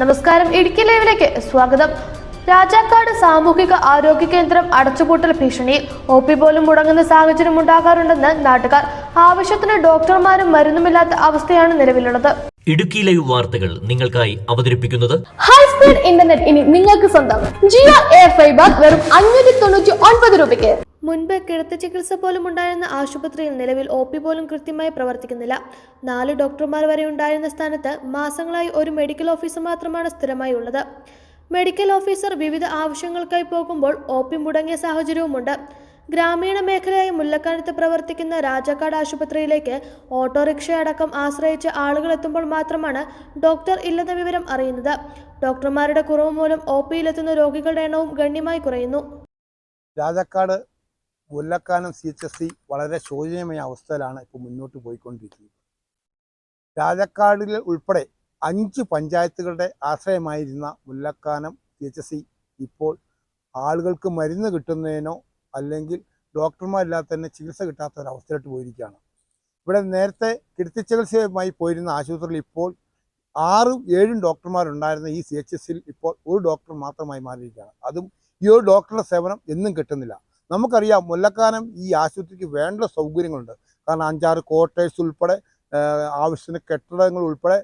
നമസ്കാരം ഇടുക്കി ലൈവിലേക്ക് സ്വാഗതം. രാജാക്കാട് സാമൂഹിക ആരോഗ്യ കേന്ദ്രം അടച്ചുപൂട്ടൽ ഭീഷണിയിൽ ഒ പി പോലും മുടങ്ങുന്ന സാഹചര്യം ഉണ്ടാകാറുണ്ടെന്ന് നാട്ടുകാർ. ആവശ്യത്തിന് ഡോക്ടർമാരും മരുന്നുമില്ലാത്ത അവസ്ഥയാണ് നിലവിലുള്ളത്. ഇടുക്കി ലൈവ് വാർത്തകൾ നിങ്ങൾക്കായി അവതരിപ്പിക്കുന്നത് ഹൈ സ്പീഡ് ഇന്റർനെറ്റ് ഇനി നിങ്ങൾക്ക് സ്വന്തം. ജിയോ എയർ ഫൈബർ വെറും അഞ്ഞൂറ്റി തൊണ്ണൂറ്റി ഒൻപത് രൂപയ്ക്ക്. മുൻപ് കിടത്തി ചികിത്സ പോലും ഉണ്ടായിരുന്ന ആശുപത്രിയിൽ നിലവിൽ ഒ പി പോലും കൃത്യമായി പ്രവർത്തിക്കുന്നില്ല. നാല് ഡോക്ടർമാർ വരെ ഉണ്ടായിരുന്ന സ്ഥാനത്ത് മാസങ്ങളായി ഒരു മെഡിക്കൽ ഓഫീസർ മാത്രമാണ് സ്ഥിരമായി ഉള്ളത് മെഡിക്കൽ ഓഫീസർ വിവിധ ആവശ്യങ്ങൾക്കായി പോകുമ്പോൾ ഒ പി മുടങ്ങിയ സാഹചര്യവുമുണ്ട്. ഗ്രാമീണ മേഖലയായ മുല്ലക്കാനത്ത് പ്രവർത്തിക്കുന്ന രാജാക്കാട് ആശുപത്രിയിലേക്ക് ഓട്ടോറിക്ഷ അടക്കം ആശ്രയിച്ച് ആളുകൾ എത്തുമ്പോൾ മാത്രമാണ് ഡോക്ടർ ഇല്ലെന്ന വിവരം അറിയുന്നത്. ഡോക്ടർമാരുടെ കുറവ് മൂലം ഒ പിയിലെത്തുന്ന രോഗികളുടെ എണ്ണവും ഗണ്യമായി കുറയുന്നു. Rajakkad Mullakkanam C H S C വളരെ ശോചനീയമായ അവസ്ഥയിലാണ് ഇപ്പോൾ മുന്നോട്ട് പോയിക്കൊണ്ടിരിക്കുന്നത്. രാജക്കാടിൽ ഉൾപ്പെടെ അഞ്ച് പഞ്ചായത്തുകളുടെ ആശ്രയമായിരുന്ന Mullakkanam C H S C ഇപ്പോൾ ആളുകൾക്ക് മരുന്ന് കിട്ടുന്നതിനോ അല്ലെങ്കിൽ ഡോക്ടർമാരില്ലാതെ തന്നെ ചികിത്സ കിട്ടാത്ത ഒരു അവസ്ഥയിലോട്ട് പോയിരിക്കുകയാണ്. ഇവിടെ നേരത്തെ കിടത്തി ചികിത്സയുമായി പോയിരുന്ന ആശുപത്രിയിൽ ഇപ്പോൾ ആറും ഏഴും ഡോക്ടർമാരുണ്ടായിരുന്ന ഈ സി എച്ച് എസിൽ ഇപ്പോൾ ഒരു ഡോക്ടർ മാത്രമായി മാറിയിരിക്കുകയാണ്. അതും ഈ ഒരു ഡോക്ടറുടെ സേവനം എന്നും കിട്ടുന്നില്ല. നമുക്കറിയാം മുല്ലക്കാനം ഈ ആശുപത്രിക്ക് വേണ്ട സൗകര്യങ്ങളുണ്ട്. കാരണം അഞ്ചാറ് ക്വാർട്ടേഴ്സ് ഉൾപ്പെടെ ആവശ്യത്തിന് കെട്ടിടങ്ങൾ ഉൾപ്പെടെ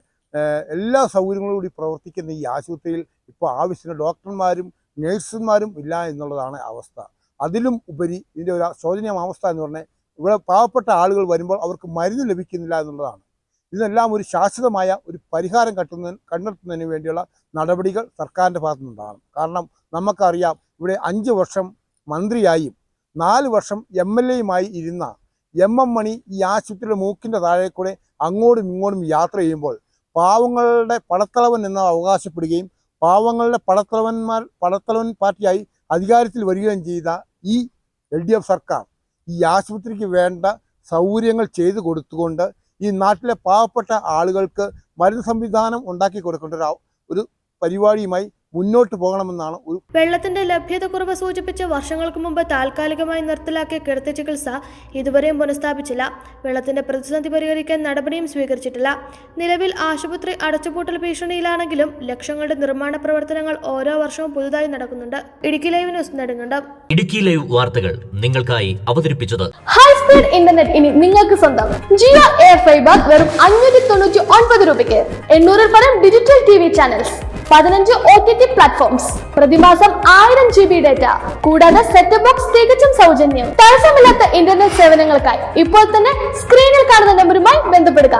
എല്ലാ സൗകര്യങ്ങളും കൂടി പ്രവർത്തിക്കുന്ന ഈ ആശുപത്രിയിൽ ഇപ്പോൾ ആവശ്യത്തിന് ഡോക്ടർമാരും നഴ്സുമാരും ഇല്ല എന്നുള്ളതാണ് അവസ്ഥ. അതിലും ഉപരി ഇതിന്റെ ഒരു ശോചനീയ അവസ്ഥ എന്ന് പറഞ്ഞാൽ ഇവിടെ പാവപ്പെട്ട ആളുകൾ വരുമ്പോൾ അവർക്ക് മരുന്ന് ലഭിക്കുന്നില്ല എന്നുള്ളതാണ്. ഇതെല്ലാം ഒരു ശാശ്വതമായ ഒരു പരിഹാരം കട്ടുന്ന കണ്ടെത്തുന്നതിന് വേണ്ടിയുള്ള നടപടികൾ സർക്കാരിന്റെ ഭാഗത്തു നിന്നുണ്ടാകണം കാരണം നമുക്കറിയാം ഇവിടെ അഞ്ച് വർഷം മന്ത്രിയായും നാല് വർഷം എം എൽ എയുമായി ഇരുന്ന എം എം മണി ഈ ആശുപത്രിയുടെ മൂക്കിന്റെ താഴെ കൂടെ അങ്ങോട്ടും ഇങ്ങോട്ടും യാത്ര ചെയ്യുമ്പോൾ പാവങ്ങളുടെ പടത്തലവൻ എന്ന് അവകാശപ്പെടുകയും പാവങ്ങളുടെ പടത്തലവന്മാർ പടത്തലവൻ പാർട്ടിയായി അധികാരത്തിൽ വരികയും ചെയ്ത ഈ എൽ ഡി എഫ് സർക്കാർ ഈ ആശുപത്രിക്ക് വേണ്ട സൗകര്യങ്ങൾ ചെയ്തു കൊടുത്തുകൊണ്ട് ഈ നാട്ടിലെ പാവപ്പെട്ട ആളുകൾക്ക് മരുന്ന് സംവിധാനം ഉണ്ടാക്കി കൊടുക്കേണ്ട ഒരു പരിപാടിയുമായി മുന്നോട്ട് പോകണമെന്നാണ് വെള്ളത്തിന്റെ ലഭ്യത കുറവ് സൂചിപ്പിച്ച വർഷങ്ങൾക്ക് മുമ്പ് താൽക്കാലികമായി നിർത്തലാക്കിയ കിടത്തി ചികിത്സ ഇതുവരെയും പുനഃസ്ഥാപിച്ചില്ല. വെള്ളത്തിന്റെ പ്രതിസന്ധി പരിഹരിക്കാൻ നടപടിയും സ്വീകരിച്ചിട്ടില്ല. നിലവിൽ ആശുപത്രി അടച്ചുപൂട്ടൽ ഭീഷണിയിലാണെങ്കിലും ലക്ഷങ്ങളുടെ നിർമ്മാണ പ്രവർത്തനങ്ങൾ ഓരോ വർഷവും പുതുതായി നടക്കുന്നുണ്ട്. Idukki live news Nedumkandam. Idukki live വാർത്തകൾ നിങ്ങൾക്കായി അവതരിപ്പിച്ചത് ഹൈ സ്പീഡ് ഇന്റർനെറ്റ് ഇനി നിങ്ങൾക്ക് സ്വന്തം. ജിയോ എയർ ഫൈബർ വെറും അഞ്ഞൂറ്റി തൊണ്ണൂറ്റി ഒൻപത് രൂപയ്ക്ക്. എണ്ണൂറിൽ പരം ഡിജിറ്റൽ ടി വി ചാനൽസ് പതിനഞ്ച് ഒ ടി ടി പ്ലാറ്റ്ഫോംസ് പ്രതിമാസം ആയിരം ജി ബി ഡേറ്റ കൂടാതെ സെറ്റ് ബോക്സ് തികച്ചും സൗജന്യം. തടസ്സമില്ലാത്ത ഇന്റർനെറ്റ് സേവനങ്ങൾക്കായി ഇപ്പോൾ തന്നെ സ്ക്രീനിൽ കാണുന്ന നമ്പറുമായി ബന്ധപ്പെടുക.